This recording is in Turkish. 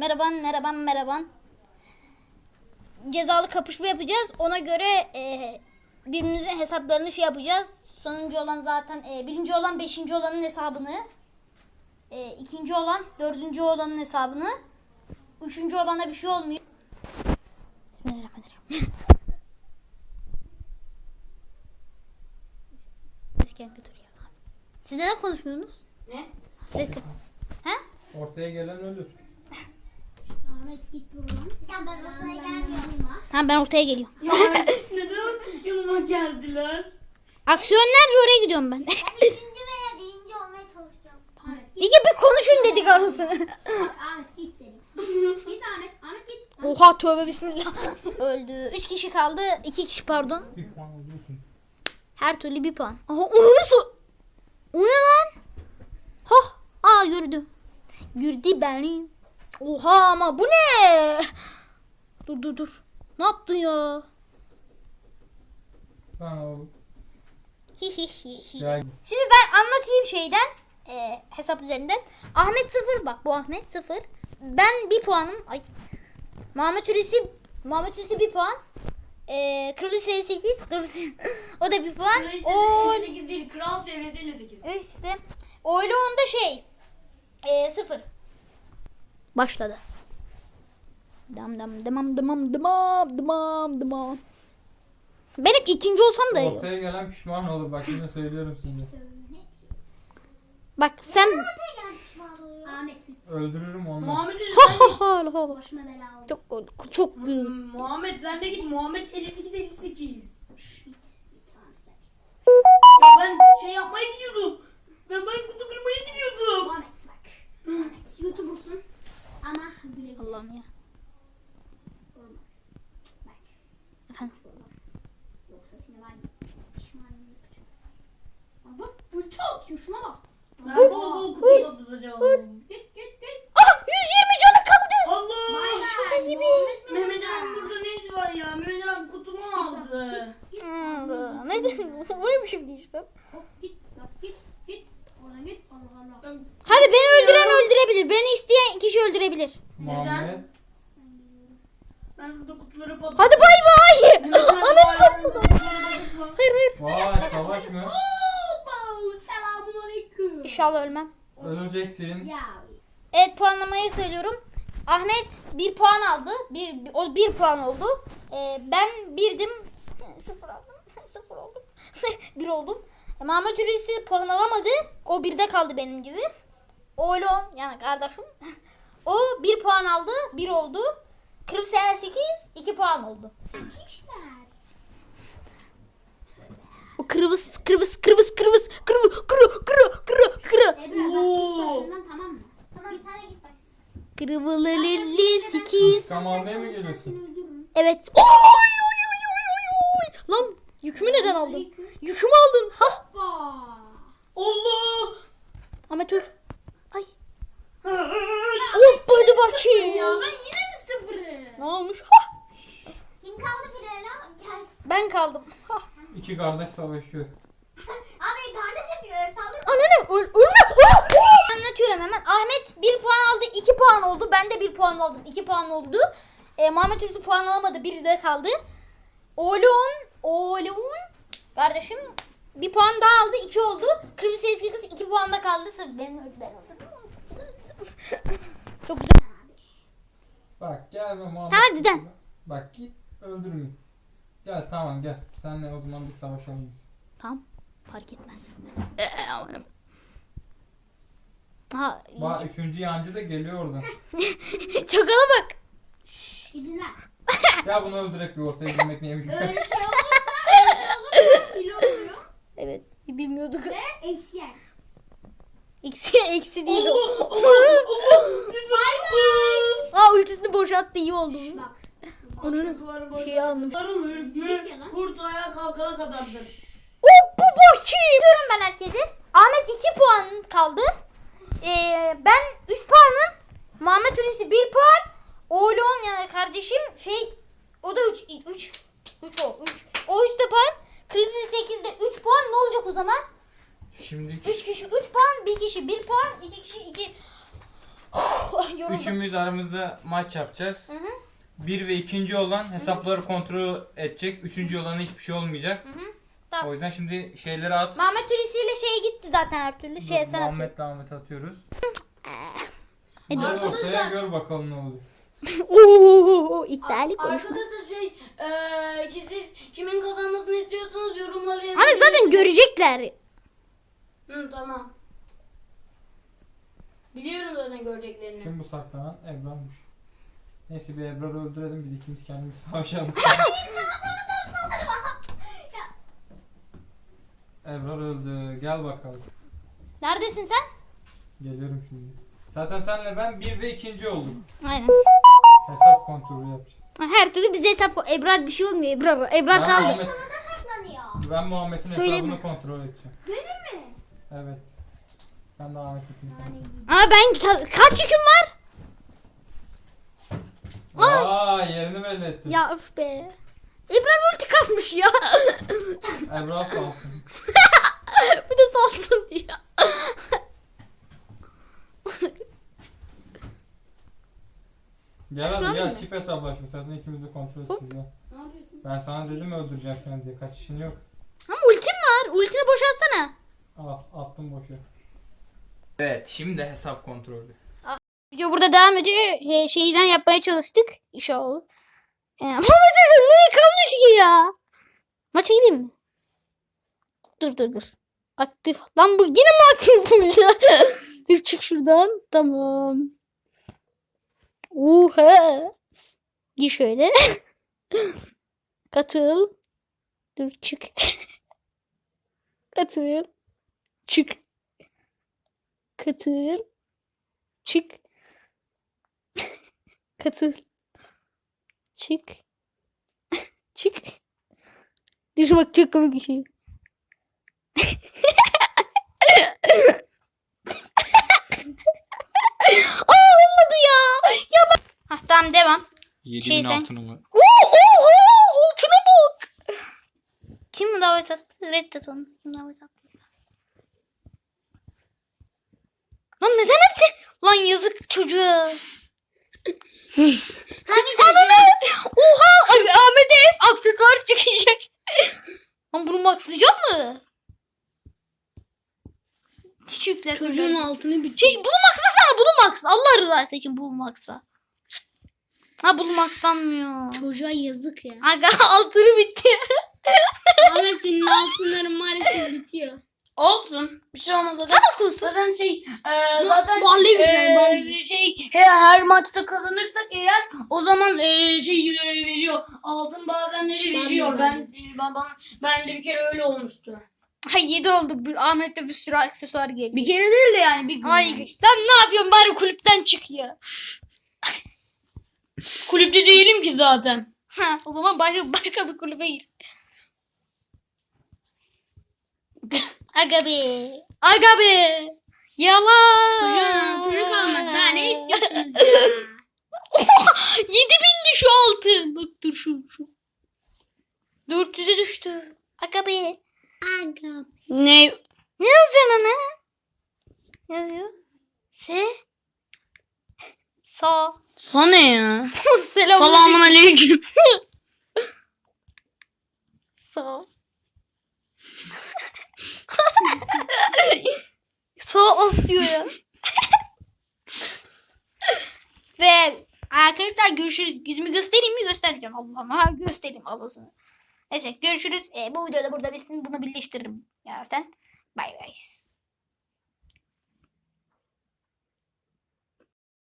Merhaban, merhaban, merhaban. Cezalı kapışma yapacağız. Ona göre e, birbirimizin hesaplarını şey yapacağız. Sonuncu olan zaten e, birinci olan beşinci olanın hesabını. E, ikinci olan dördüncü olanın hesabını. Üçüncü olana bir şey olmuyor. Bismillahirrahmanirrahim. Siz neden konuşmuyorsunuz? Ne? Siz... He? Ortaya gelen ölür. Ahmet git buradan. Ya ben oraya gelmiyorum. Tamam ben ortaya geliyorum. Ya neden yanıma geldiler? Aksiyon nerede oraya gidiyorum ben. Ben üçüncü veya birinci olmaya çalışacağım. Ahmet git. Bir konuşun dedik arasını. Ahmet git seni. git Ahmet. Ahmet git. Oha tövbe bismillah. Öldü. Üç kişi kaldı. iki kişi pardon. Bir puan alıyorsun. Her türlü bir puan. Aha onu nasıl? O ne lan? Hah. Aa gördü. Gördü beni. Oha ama bu ne? Dur dur dur. Ne yaptın ya? Ben oğlum. Hi hi hi hi. Ya Şimdi ben anlatayım şeyden. e, hesap üzerinden. Ahmet sıfır bak bu Ahmet sıfır. Ben bir puanım. Ay. Muhammed Hulusi Muhammed Hulusi bir puan. E, Kırmızı Seri 8. Kırmızı o da bir puan. O 58 değil, kral seviyesi 58. işte. Oylu onda şey. E, sıfır. Başladı. Dam dam damam damam damam damam damam. Ben hep ikinci olsam da ortaya gelen pişman olur. Bak yine söylüyorum size. Bak sen Ahmet git. Öldürürüm onu. Muhammed ha sen ha ha ha. Başıma bela oldu. Çok çok. Muhammed sen de git. Muhammed 58 58. Şşş, Git. Git. Ya ben şey yapmaya gidiyordum. Ben ben kutu kırmaya gidiyordum. Ahmet bak. Ahmet youtubersun. Allah'ım ya. Efendim. Yoksa seni var ya Bak ulti atıyor şuna bak. Ben bol bol. Git git git. Ah 120 canı kaldı. Allah. Şaka gibi. Mehmet Ali burada ne var ya? Mehmet Ali kutumu aldı. Ne Bu ne şimdi işte. Hop git git git. Oradan git. Allah Allah. Hadi beni öldüren öldürebilir. Beni isteyen kişi öldürebilir. Muhammed. Ben şurada kutuları patlattım. Hadi bay bay. Ananı satmadım. Hayır hayır. Vay savaş mı? Selamun aleyküm. İnşallah ölmem. Öleceksin. Ya. Evet puanlamayı söylüyorum. Ahmet bir puan aldı. Bir, o bir puan oldu. Ee, ben birdim. Sıfır aldım. Sıfır oldum. bir oldum. Mahmut Hulusi puan alamadı. O birde kaldı benim gibi. Oğlum yani kardeşim. O bir puan aldı. Bir oldu. Kırıksever 8 iki puan oldu. O kırvız kırvız kırvız kırvız kırvız kırı kırı kırı kırı. Ebru bak git başından tamam mı? Tamam sen de git bak. Kırvılılili 8. Kamal'de mi Seni geliyorsun? öldürürüm. Evet. Oy Ay. Hop hadi bakayım. Ya ben yine mi sıfırı? Ne olmuş? Ha. Kim kaldı finale? Gelsin. Ben kaldım. Ha. İki kardeş savaşıyor. Abi kardeş yapıyor. Saldır. Anne öl ölme. Anlatıyorum hemen. Ahmet bir puan aldı. iki puan oldu. Ben de bir puan aldım. iki puan oldu. E, Muhammed Hüsnü puan alamadı. Biri de kaldı. Oğlum. Oğlum. Kardeşim bir puan daha aldı. iki oldu. Kırmızı eski kız iki puanda kaldı. Sırf benim oldu. Çok güzel. Bak gelme Muhammed. Tamam, hadi. Bak git öldürme. Gel tamam gel. Senle o zaman bir savaşalım biz. Tamam. Fark etmez. Ee, ha, Bak üçüncü yancı da geliyor oradan. çakala bak. Şşş gidin lan. ya bunu öldürek bir ortaya girmek neymiş? Öyle şey olursa öyle şey olursa hile oluyor. Evet. Bilmiyorduk. Ve yer. Eksi, eksi değil o. Bay bay. Aa ultisini boşalttı iyi oldu. Bak. Onun şey almış. Hükmü kurt ayağa kalkana kadardır. Hop bu bakayım. Diyorum ben herkese. Ahmet 2 puan kaldı. Ee, ben 3 puanım. Muhammed Hulusi 1 puan. Oğlum yani kardeşim şey o da 3 3 3 o 3. O 3 de puan. Kırmızı 8 de 3 puan. Ne olacak o zaman? Şimdi 3 kişi 3 puan, 1 kişi 1 puan, 2 kişi 2. yoruldu. üçümüz aramızda maç yapacağız. Hı hı. Bir ve ikinci olan hesapları kontrol edecek. Üçüncü olana hiçbir şey olmayacak. Tamam. O yüzden şimdi şeyleri at. Muhammed Hulusi ile şey gitti zaten her türlü. Şey Dur, sen atıyorsun. Muhammed'le Ahmet'e atıyoruz. E, Gel Arkadaşlar- ortaya gör bakalım ne oluyor. Oo, iddialı konuşma. Arkadaşlar şey eee ki siz kimin kazanmasını istiyorsanız yorumlara yazın. Ama zaten görecekler. Hı tamam. Biliyorum zaten göreceklerini. Kim bu saklanan? Ebru'ymuş. Neyse bir Ebru'yu öldürelim biz ikimiz kendimiz savaşalım. Ebrar öldü. Gel bakalım. Neredesin sen? Geliyorum şimdi. Zaten senle ben bir ve ikinci olduk. Aynen. Hesap kontrolü yapacağız. Her türlü bize hesap Ebrar bir şey olmuyor. Ebrar, Ebrar Ben, kaldı. Muhammed, Saklanıyor. ben Muhammed'in Söyleme. hesabını kontrol edeceğim. Benim mi? Evet. Sen de Ahmet'in kontrol et. Ama ben ka- kaç yüküm var? Aa yerini belli ettin. Ya öf be. Ebrar ulti kasmış ya. Ebrar sağ olsun. bir de salsın diyor. Gel Şuna hadi gel çift hesaplaşma. Zaten ikimiz de kontrol. Ne yapıyorsun? Ben sana dedim öldüreceğim seni diye. Kaç işin yok. Ama ultim var. Ultini boşaltsana. Al attım boşa. Evet şimdi hesap kontrolü. Video burada devam ediyor. Ee, şeyden yapmaya çalıştık. İnşallah. Ee, ama dedim ne kalmış ki ya? Maça gideyim mi? Dur dur dur. Aktif. Lan bu yine mi aktif burada? dur çık şuradan. Tamam. Uha. Gir şöyle. Katıl. Dur çık. Katıl. Çık. Katıl. Çık. Katıl. Çık. Çık. Dur bak çok komik bir şey. Aa olmadı ya. Ya bak. Hah, tamam devam. 7000 Şey sen- altınım var. Oo, altına bak. Kim mi davet attı? Reddet onu. Kim davet attıysa. Lan neden hepsi? Lan yazık çocuğa. Hangi Ananı! Oha! Ahmet'e hep aksesuar çıkacak. Lan bunu maxlayacak mı? Teşekkürler. Çocuğun altını bir Şey, bunu maxlasana bunu max. Allah rızası için bunu maxla. Ha bunu maxlanmıyor. Çocuğa yazık ya. Aga altını bitti. Ama senin altınların maalesef bitiyor. Olsun. Bir şey olmaz zaten. Sen okursun. Zaten şey eee zaten güzel, eee, barley. şey he- her maçta kazanırsak eğer o zaman eee, şey eee, veriyor. Altın bazenleri veriyor. Ben ben ben, ben de bir kere öyle olmuştu. Hay 7 olduk. Bir- Ahmet'te bir sürü aksesuar geliyor. Bir kere değil de yani bir gün. Ay yani. lan ne yapıyorsun bari kulüpten çık ya. Kulüpte değilim ki zaten. Ha, o zaman başka, başka bir kulübe gir. Aga be. Aga be. Yalan. Çocuğun altını kalmadı. Daha ne istiyorsunuz ya? 7000'di şu altın. Bak dur şu şu. 400'e düştü. Aga be. Aga. Ne? Ne yazacaksın ana? Ne yazıyor? Se. Sa. Sana ya. Selam. Selamun aleyküm. Sağ. Sağ as diyor ya. Ve arkadaşlar görüşürüz. Yüzümü göstereyim mi? Göstereceğim. Allah'ım ha göstereyim Allah'ını. Neyse görüşürüz. Ee, bu videoda burada bitsin. Bunu birleştiririm. Ya zaten. Bay bay.